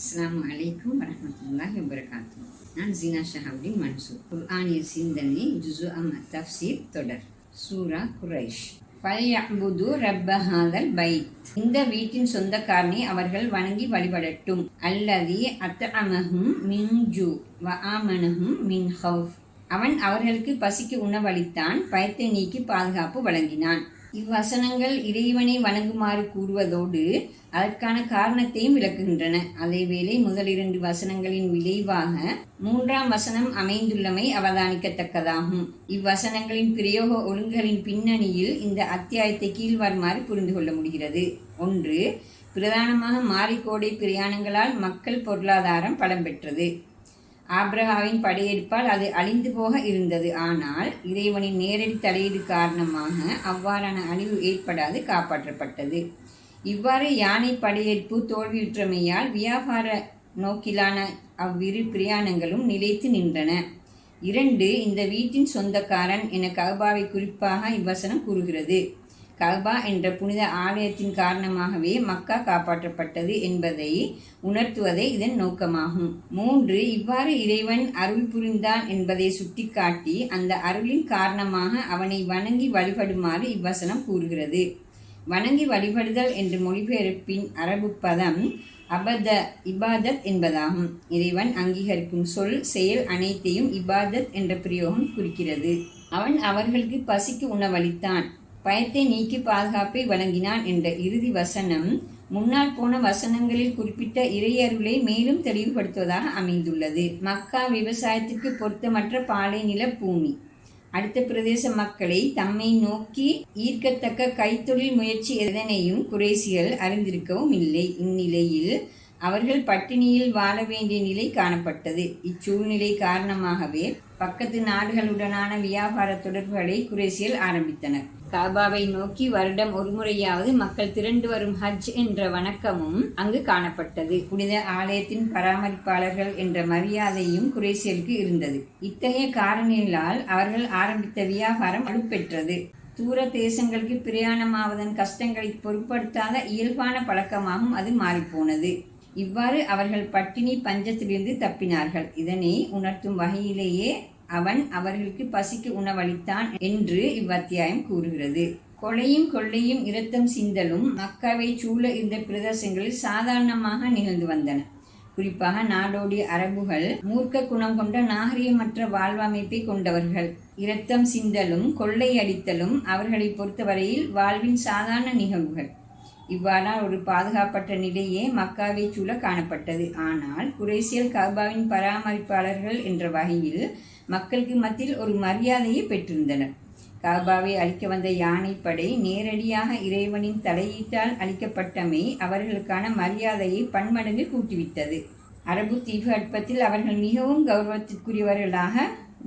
அஸ்ஸலாமு அலைக்கும் வரஹ்மத்துல்லாஹி வபரகாத்து நான் ஜீனா ஷஹாப்டின் மன்சூர் குர்ஆனிய சிந்தனை ஜுசு அம் தஃப்சீர் தொடர் சூரா குரைஷ் பல்யபுது ரப்பஹாதல் பைத் இந்த வீட்டின் சொந்தக்காரனை அவர்கள் வணங்கி வழிபடட்டும் அல்லது அத்த அமகும் மின்ஜு வ ஆமனஹும் மின் ஹவுஃப் அவன் அவர்களுக்கு பசிக்கு உணவளித்தான் பயத்தை நீக்கி பாதுகாப்பு வழங்கினான் இவ்வசனங்கள் இறைவனை வணங்குமாறு கூறுவதோடு அதற்கான காரணத்தையும் விளக்குகின்றன. அதேவேளை முதலிரண்டு வசனங்களின் விளைவாக மூன்றாம் வசனம் அமைந்துள்ளமை அவதானிக்கத்தக்கதாகும். இவ்வசனங்களின் பிரயோக ஒழுங்குகளின் பின்னணியில் இந்த அத்தியாயத்தை கீழ்வருமாறு புரிந்து கொள்ள முடிகிறது. ஒன்று பிரதானமாக மாறிக்கோடை பிரயாணங்களால் மக்கள் பொருளாதாரம் பலம் பெற்றது. ஆப்ரஹாவின் படையெடுப்பால் அது அழிந்து போக இருந்தது. ஆனால் இறைவனின் நேரடி தலையீடு காரணமாக அவ்வாறான அழிவு ஏற்படாது காப்பாற்றப்பட்டது. இவ்வாறு யானை படையெடுப்பு தோல்வியுற்றமையால் வியாபார நோக்கிலான அவ்விரு பிரயாணங்களும் நிலைத்து நின்றன. இரண்டு இந்த வீட்டின் சொந்தக்காரன் என கபாவை குறிப்பாக இவ்வசனம் கூறுகிறது. கல்பா என்ற புனித ஆலயத்தின் காரணமாகவே மக்கா காப்பாற்றப்பட்டது என்பதை உணர்த்துவதே இதன் நோக்கமாகும். மூன்று இவ்வாறு இறைவன் அருள் புரிந்தான் என்பதை சுட்டிக்காட்டி அந்த அருளின் காரணமாக அவனை வணங்கி வழிபடுமாறு இவ்வசனம் கூறுகிறது. வணங்கி வழிபடுதல் என்ற மொழிபெயர்ப்பின் அரபு பதம் அபத இபாதத் என்பதாகும். இறைவன் அங்கீகரிக்கும் சொல் செயல் அனைத்தையும் இபாதத் என்ற பிரயோகம் குறிக்கிறது. அவன் அவர்களுக்கு பசிக்கு உணவளித்தான். பயத்தை நீக்கி பாதுகாப்பை வழங்கினான் என்ற இறுதி வசனம் முன்னால் போன வசனங்களில் குறிப்பிட்ட இறையருளை மேலும் தெளிவுபடுத்துவதாக அமைந்துள்ளது. மக்கா விவசாயத்திற்கு பொருத்தமற்ற பாலை நில பூமி. அடுத்த பிரதேச மக்களை தம்மை நோக்கி ஈர்க்கத்தக்க கைத்தொழில் முயற்சி எதனையும் குறைசிகள் அறிந்திருக்கவும் இல்லை. இந்நிலையில் அவர்கள் பட்டினியில் வாழ வேண்டிய நிலை காணப்பட்டது. இச்சூழ்நிலை காரணமாகவே பக்கத்து நாடுகளுடனான வியாபார தொடர்புகளை குறைசியல் ஆரம்பித்தனர். காபாவை நோக்கி வருடம் ஒருமுறையாவது மக்கள் திரண்டு வரும் ஹஜ் என்ற வணக்கமும் அங்கு காணப்பட்டது. புனித ஆலயத்தின் பராமரிப்பாளர்கள் என்ற மரியாதையும் குறைசியலுக்கு இருந்தது. இத்தகைய காரணிகளால் அவர்கள் ஆரம்பித்த வியாபாரம் வலுப்பெற்றது. தூர தேசங்களுக்கு பிரயாணமாவதன் கஷ்டங்களை பொருட்படுத்தாத இயல்பான பழக்கமாகவும் அது மாறிப்போனது. இவ்வாறு அவர்கள் பட்டினி பஞ்சத்திலிருந்து தப்பினார்கள். இதனை உணர்த்தும் வகையிலேயே அவன் அவர்களுக்கு பசிக்கு உணவளித்தான் என்று இவ்வத்தியாயம் கூறுகிறது. கொலையும் கொள்ளையும் இரத்தம் சிந்தலும் மக்காவை சூழ இருந்த பிரதேசங்களில் சாதாரணமாக நிகழ்ந்து வந்தன. குறிப்பாக நாடோடி அரபுகள் மூர்க்க குணம் கொண்ட நாகரிகமற்ற வாழ்வமைப்பை கொண்டவர்கள். இரத்தம் சிந்தலும் கொள்ளை அடித்தலும் அவர்களை பொறுத்தவரையில் வாழ்வின் சாதாரண நிகழ்வுகள். இவ்வாறான ஒரு பாதுகாப்பற்ற நிலையே மக்காவை சூழ காணப்பட்டது. ஆனால் குரேசியல் கர்பாவின் பராமரிப்பாளர்கள் என்ற வகையில் மக்களுக்கு மத்தியில் ஒரு மரியாதையை பெற்றிருந்தனர். காபாவை அழிக்க வந்த யானைப்படை நேரடியாக இறைவனின் தலையீட்டால் அளிக்கப்பட்டமை அவர்களுக்கான மரியாதையை பன்மடங்கு கூட்டிவிட்டது. அரபு தீவு அற்பத்தில் அவர்கள் மிகவும் கௌரவத்திற்குரியவர்களாக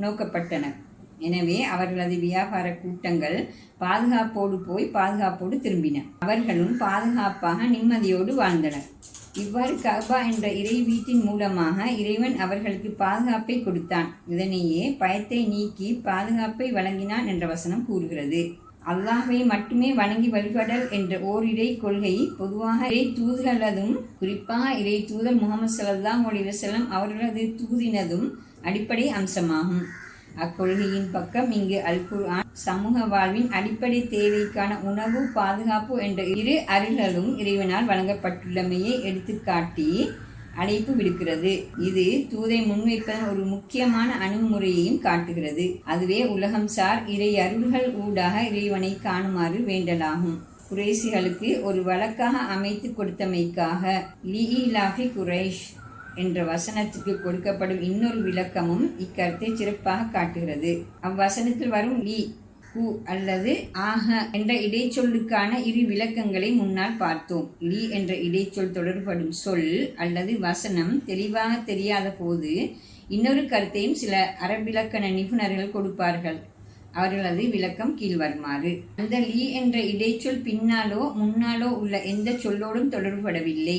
நோக்கப்பட்டனர். எனவே அவர்களது வியாபார கூட்டங்கள் பாதுகாப்போடு போய் பாதுகாப்போடு திரும்பின. அவர்களும் பாதுகாப்பாக நிம்மதியோடு வாழ்ந்தனர். இவ்வாறு கபா என்ற இறை வீட்டின் மூலமாக இறைவன் அவர்களுக்கு பாதுகாப்பை கொடுத்தான். இதனையே பயத்தை நீக்கி பாதுகாப்பை வழங்கினான் என்ற வசனம் கூறுகிறது. அல்லாஹை மட்டுமே வணங்கி வழிபடல் என்ற ஓரிரை கொள்கை பொதுவாக இறை தூதுகளதும் குறிப்பாக இறை தூதர் முகமது சல்லாஹ் அலிவசலம் அவர்களது தூதினதும் அடிப்படை அம்சமாகும். அக்கொள்கையின் பக்கம் இங்கு அல்குர்ஆன் சமூக வாழ்வின் அடிப்படை தேவைக்கான உணவு பாதுகாப்பு என்ற இரு அருள்களும் இறைவனால் வழங்கப்பட்டுள்ளமையை எடுத்துக்காட்டி அழைப்பு விடுக்கிறது. இது தூதை முன்வைப்பதன் ஒரு முக்கியமான அணுகுமுறையையும் காட்டுகிறது. அதுவே உலகம் சார் இறை அருள்கள் ஊடாக இறைவனை காணுமாறு வேண்டலாகும். குறைசிகளுக்கு ஒரு வழக்காக அமைத்து கொடுத்தமைக்காக. லீலாஃபி குரைஷ். என்ற வசனத்திற்கு கொடுக்கப்படும் இன்னொரு விளக்கமும் இக்கருத்தை சிறப்பாக காட்டுகிறது. அவ்வசனத்தில் வரும் லீ கு அல்லது ஆக என்ற இடைச்சொல்லுக்கான இரு விளக்கங்களை முன்னால் பார்த்தோம். லீ என்ற இடைச்சொல் தொடர்படும் சொல் அல்லது வசனம் தெளிவாக தெரியாத போது இன்னொரு கருத்தையும் சில அரபிலக்கண நிபுணர்கள் கொடுப்பார்கள். அவர்களது விளக்கம் கீழ்வருமாறு. அந்த லீ என்ற இடைச்சொல் பின்னாலோ முன்னாலோ உள்ள எந்த சொல்லோடும் தொடர்புபடவில்லை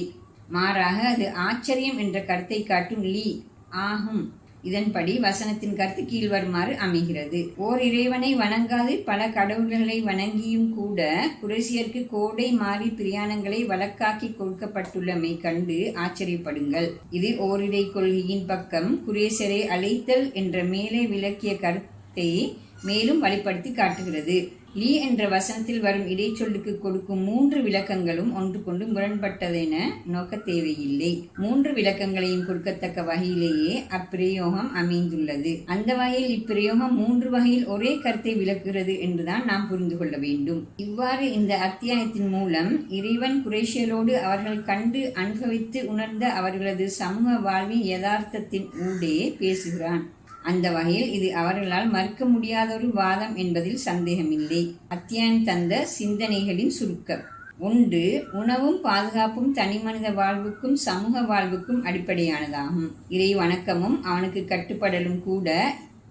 மாறாக அது ஆச்சரியம் என்ற கருத்தை காட்டும் லீ ஆகும். இதன்படி வசனத்தின் கருத்து கீழ்வருமாறு அமைகிறது. ஓர் இறைவனை வணங்காது பல கடவுள்களை வணங்கியும் கூட குரேசியருக்கு கோடை மாறி பிரியாணங்களை வழக்காக்கி கொடுக்கப்பட்டுள்ளமை கண்டு ஆச்சரியப்படுங்கள். இது ஓரிடை கொள்கையின் பக்கம் குரேசரை அழைத்தல் என்ற மேலே விளக்கிய கருத்தை மேலும் வழிப்படுத்தி காட்டுகிறது. லீ என்ற வசனத்தில் வரும் இடைச்சொல்லுக்கு கொடுக்கும் மூன்று விளக்கங்களும் ஒன்றுக்கொண்டு முரண்பட்டதென நோக்க தேவையில்லை மூன்று விளக்கங்களையும் கொடுக்கத்தக்க வகையிலேயே அப்பிரயோகம் அமைந்துள்ளது. அந்த வகையில் இப்பிரயோகம் மூன்று வகையில் ஒரே கருத்தை விளக்குகிறது என்றுதான் நாம் புரிந்து கொள்ள வேண்டும். இவ்வாறு இந்த அத்தியாயத்தின் மூலம் இறைவன் குரேஷியரோடு அவர்கள் கண்டு அனுபவித்து உணர்ந்த அவர்களது சமூக வாழ்வின் யதார்த்தத்தின் ஊடே பேசுகிறான். அந்த வகையில் இது அவர்களால் மறுக்க முடியாத ஒரு வாதம் என்பதில் சந்தேகமில்லை. அத்தியாயம் தந்த சிந்தனைகளின் சுருக்கம். ஒன்று உணவும் பாதுகாப்பும் தனிமனித வாழ்வுக்கும் சமூக வாழ்வுக்கும் அடிப்படையானதாகும். இறை வணக்கமும் அவனுக்கு கட்டுப்படலும் கூட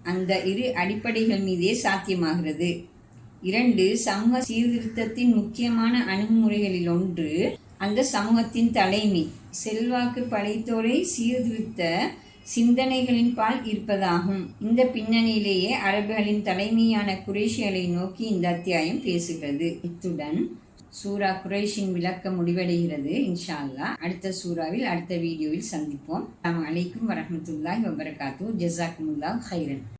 அந்த இரு அடிப்படைகள் மீதே சாத்தியமாகிறது. இரண்டு சமூக சீர்திருத்தத்தின் முக்கியமான அணுகுமுறைகளில் ஒன்று அந்த சமூகத்தின் தலைமை செல்வாக்கு படைத்தோரை சீர்திருத்த சிந்தனைகளின் பால் இருப்பதாகும். இந்த பின்னணியிலேயே அரபுகளின் தலைமையான குரேஷியலை நோக்கி இந்த அத்தியாயம் பேசுகிறது. இத்துடன் சூரா குரேஷின் விளக்கம் முடிவடைகிறது. இன்ஷா அல்லாஹ் அடுத்த சூறாவில் அடுத்த வீடியோவில் சந்திப்போம். அஸ்ஸலாமு அலைக்கும் வரஹ்மத்துல்லாஹி வபரகாத்து ஜஸாக்குமுல்லாஹ் ஹைரன்